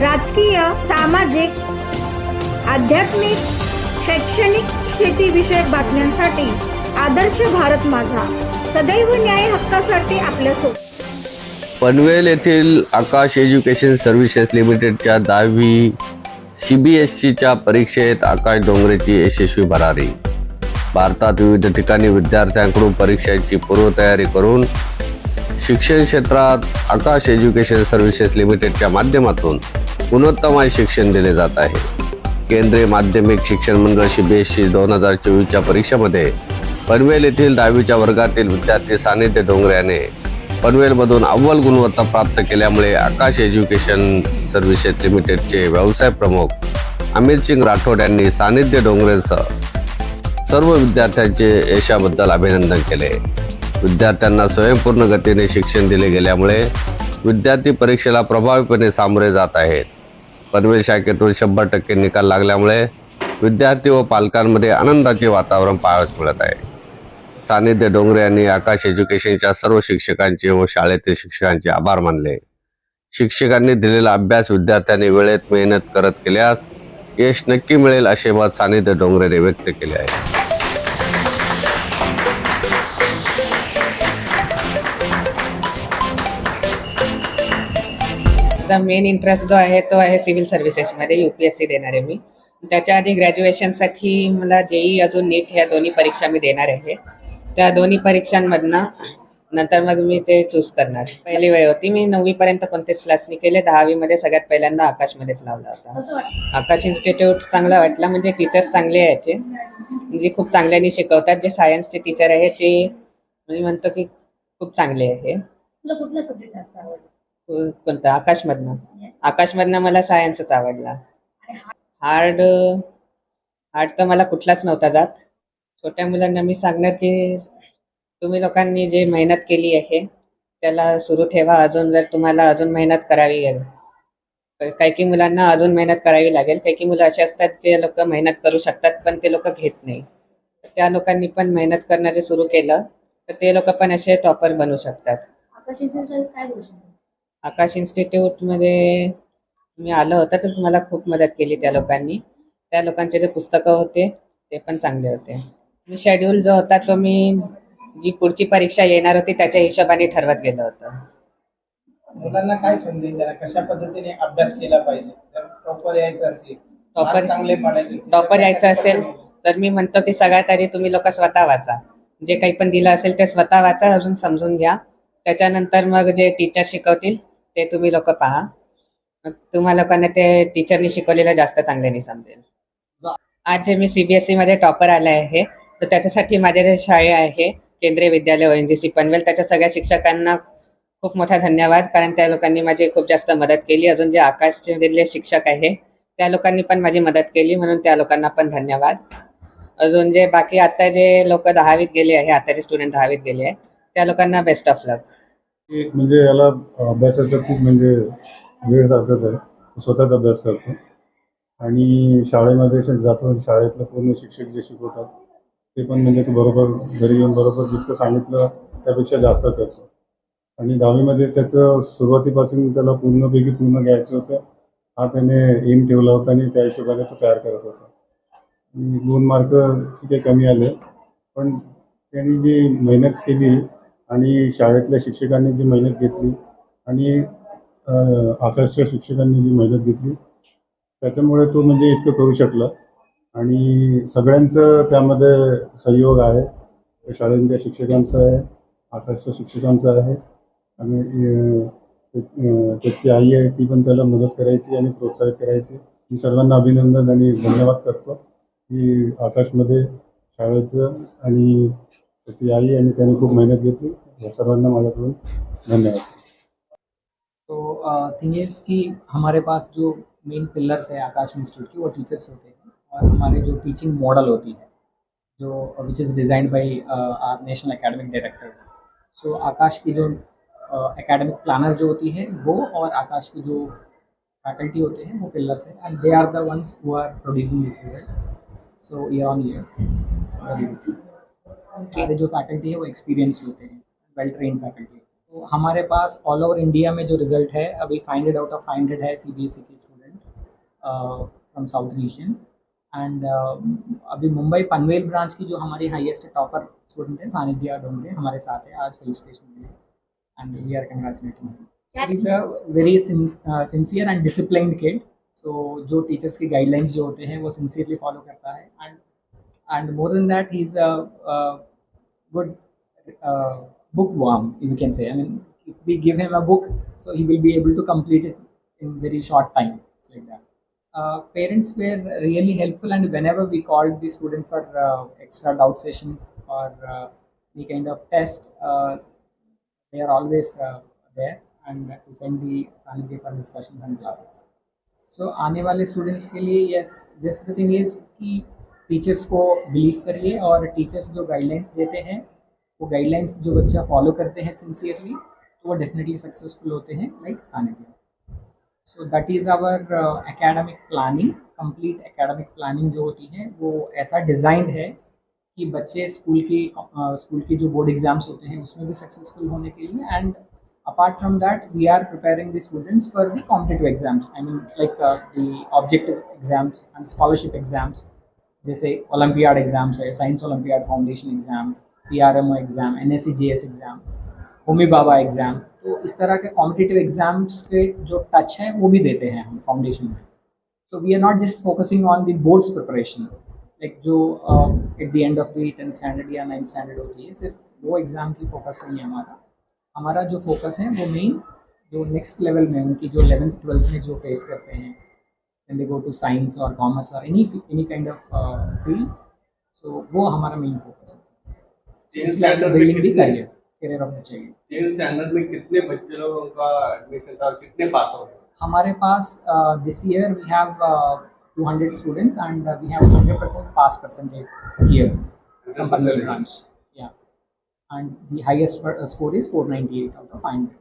राजकीय सामाजिक आध्यात्मिक शैक्षणिक शेतीविषयक बातम्यांसाठी आदर्श भारत माझा. सदैव न्याय हक्कासाठी आपल्यासोबत पनवेल येथील आकाश एज्युकेशन सर्व्हिसेस लिमिटेडच्या दहावी सी बी एस सीच्या परीक्षेत आकाश डोंगरेची यशस्वी भरारी. भारतात विविध ठिकाणी विद्यार्थ्यांकडून परीक्षांची पूर्वतयारी करून शिक्षण क्षेत्रात आकाश एज्युकेशन सर्व्हिसेस लिमिटेडच्या माध्यमातून गुणवत्तामय शिक्षण दिले जात आहे. केंद्रीय माध्यमिक शिक्षण मंडळ सी बी एस सी दोन हजार चोवीसच्या परीक्षेमध्ये पनवेल येथील दहावीच्या वर्गातील विद्यार्थी सानिध्य डोंगरे याने पनवेलमधून अव्वल गुणवत्ता प्राप्त केल्यामुळे आकाश एज्युकेशन सर्व्हिसेस लिमिटेडचे व्यवसाय प्रमुख अमित सिंग राठोड यांनी सानिध्य डोंगरेसह सर्व विद्यार्थ्यांचे यशाबद्दल अभिनंदन केले. विद्यार्थ्यांना स्वयंपूर्ण गतीने शिक्षण दिले गेल्यामुळे विद्यार्थी परीक्षेला प्रभावीपणे सामोरे जात आहेत. पनवेल शाखेतून शंभर टक्के निकाल लागल्यामुळे विद्यार्थी व पालकांमध्ये आनंदाचे वातावरण पाहावयास मिळत आहे. सानिध्य डोंगरे यांनी आकाश एज्युकेशनच्या सर्व शिक्षकांचे व शाळेतील शिक्षकांचे आभार मानले. शिक्षकांनी दिलेला अभ्यास विद्यार्थ्यांनी वेळेत मेहनत करत केल्यास यश नक्की मिळेल असे मत सानिध्य डोंगरेने व्यक्त केले आहे. माझा मेन इंटरेस्ट जो आहे तो आहे सिव्हिल सर्व्हिसेसमध्ये यू पी एस सी देणार आहे मी. त्याच्या आधी ग्रॅज्युएशनसाठी मला जेई अजून नीट ह्या दोन्ही परीक्षा मी देणार आहे. त्या दोन्ही परीक्षांमधनं नंतर मग मी ते चूज करणार. पहिली वेळ होती मी नववीपर्यंत कोणतेच क्लास मी केले. दहावीमध्ये सगळ्यात पहिल्यांदा आकाशमध्येच लावला होता. आकाश इन्स्टिट्यूट चांगला वाटला म्हणजे टीचर्स चांगले आहे याचे म्हणजे खूप चांगल्याने शिकवतात. जे सायन्सचे टीचर आहे ते मी म्हणतो की खूप चांगले आहे को- कोणतं? आकाशमधनं. आकाशमधनं मला सायन्सच आवडला. हार्ड हार्ड तर मला कुठलाच नव्हता जात. छोट्या मुलांना मी सांगणार की तुम्ही लोकांनी जे मेहनत केली आहे त्याला सुरू ठेवा. अजून जर तुम्हाला अजून मेहनत करावी लागेल. काही काही मुलांना अजून मेहनत करावी लागेल. काही काही मुलं असे असतात जे लोक मेहनत करू शकतात पण ते लोक घेत नाही. त्या लोकांनी पण मेहनत करणं जे सुरू केलं तर ते लोक पण असे टॉपर बनू शकतात. आकाश इन्स्टिट्यूटमध्ये मी आलं होतं तर मला खूप मदत केली त्या लोकांनी. त्या लोकांचे जे पुस्तकं होते ते पण चांगले होते. मी शेड्यूल जो होता तो मी जी पुढची परीक्षा येणार होती त्याच्या हिशोबाने ठरवत गेलो होतं. मुलांना काय संदेश द्यायला? कशा पद्धतीने अभ्यास केला पाहिजे? जर टॉपर यायचं असेल चांगले पाडायचे टॉपर तर यायचं असेल तर मी म्हणतो की सगळ्यात आधी तुम्ही लोक स्वतः वाचा. जे काही पण दिलं असेल ते स्वतः वाचा अजून समजून घ्या. त्याच्यानंतर मग जे टीचर शिकवतील ते तुम्ही लोक पहा. तुम्हा लोकांना ते टीचरनी शिकवलेलं जास्त चांगल्याने समजेल आज जे मी सीबीएसई मध्ये टॉपर आले आहे तर त्याच्यासाठी माझ्या जे शाळे आहे केंद्रीय विद्यालय ओ सी पनवेल त्याच्या सगळ्या शिक्षकांना खूप मोठा धन्यवाद. कारण त्या लोकांनी माझी खूप जास्त मदत केली. अजून जे आकाशचे शिक्षक आहे त्या लोकांनी पण माझी मदत केली. म्हणून त्या लोकांना पण धन्यवाद. अजून जे बाकी आता जे लोक दहावीत गेले आहे आताचे स्टुडंट दहावीत गेले आहे त्या लोकांना बेस्ट ऑफ लक एक म्हणजे याला अभ्यासाचं खूप म्हणजे वेळ सारखंच आहे. स्वतःच अभ्यास करतो. आणि शाळेमध्ये जातो शाळेतलं पूर्ण शिक्षक जे शिकवतात ते पण म्हणजे तो बरोबर घरी येऊन बरोबर जितकं सांगितलं त्यापेक्षा जास्त करतो. आणि दहावीमध्ये त्याचं सुरुवातीपासून त्याला पूर्णपैकी पूर्ण घ्यायचं होतं. हा त्याने एम ठेवला होता आणि त्या हिशोबाने तो तयार करत होता. आणि दोन मार्क ठीक आहे कमी आले. पण त्यांनी जी मेहनत केली आणि शाळेतल्या शिक्षकांनी जी मेहनत घेतली आणि आकाशच्या शिक्षकांनी जी मेहनत घेतली त्याच्यामुळे तो म्हणजे इतकं करू शकला. आणि सगळ्यांचं त्यामध्ये सहयोग आहे. शाळेच्या शिक्षकांचा आहे आकाशच्या शिक्षकांचा आहे. आणि त्याची आई आहे ती पण त्याला मदत करायची आणि प्रोत्साहित करायची. मी सर्वांना अभिनंदन आणि धन्यवाद करतो की आकाशमध्ये शाळेचं आणि त्याची आई आणि त्याने खूप मेहनत घेतली. या सर्वांना माझ्याकडून धन्यवाद. तो थिंग इज़ कि हमारे पास जो मेन पिलर्स है आकाश इंस्टीट्यूट की वो टीचर्स होते हैं और हमारे जो टीचिंग मॉडल होती है जो which is designed by our national academic directors so Aakash की जो एकेडमिक प्लानर जो होती है वो और आकाश की जो फैकल्टी होते हैं वो पिलर्स हैं and they are the ones who are producing this result so year on year सारे जो फैकल्टी है वो एक्सपीरियंस होते हैं वेल ट्रेन फैकल्टी तो हमारे पास ऑल ओवर इंडिया में जो रिज़ल्ट है अभी five out of five hundred है C B S E K student from south region and अभी मुंबई पनवेल ब्रांच की जो हमारी हाईएस्ट टॉपर स्टूडेंट है सानिध्या डोंगरे हमारे साथ है आज फिल स्टेशन में and we are congratulating is a very sincere and discipline kid so जो टीचर्स की गाइडलाइंस जो होते हैं वो सिंसियरली फॉलो करता है। And and more than that he is a good uh, bookworm, we can say. I mean, if we give him a book, so he will be able to complete it in very short time. It's like that. Uh, parents were really helpful, and whenever we called the student for uh, extra doubt sessions or uh, any kind of test, uh, they are always uh, there and to send the Sanidhya for discussions and classes. So आने वाले students के लिए yes just the thing is कि teachers को believe करिए और teachers जो guidelines देते हैं वो गाइडलाइंस जो बच्चा फॉलो करते हैं सिंसियरली तो वो डेफिनेटली सक्सेसफुल होते हैं लाइक सानिध्य so that is our academic planning complete academic planning जो होती है वो ऐसा डिज़ाइंड है कि बच्चे स्कूल की स्कूल uh, की जो बोर्ड एग्ज़ाम्स होते हैं उसमें भी सक्सेसफुल होने के लिए and from that we are preparing the students for the competitive exams. I mean like uh, the objective exams and scholarship exams. जैसे ओलंपियाड एग्ज़ाम्स है science olympiad foundation exam P R M O exam N S C G S exam Homi Bhabha exam तो इस तरह के competitive exams के जो touch है, वो भी देते हैं हम फाउंडेशन में। So we are not just focusing on the boards preparation, like जो at the end of the tenth standard या नाइन्थ स्टैंडर्ड होती है, सिर्फ़ वो एग्ज़ाम की फोकस नहीं है हमारा। हमारा जो फोकस है, वो मेन जो नेक्स्ट लेवल में उनकी जो इलेवेंथ ट्वेल्थ में जो फेस करते हैं when they go to science or commerce or any any kind of uh, field so वो हमारा मेन फोकस है It's like building the career career of the child tenth standard में कितने बच्चे लोगों का एडमिशन था और कितने पास हो गए हमारे pass this year we have 200 students and uh, we have 100% pass percentage here from Panvel branch. Yeah. And the highest per, uh, score is 498 out of 500.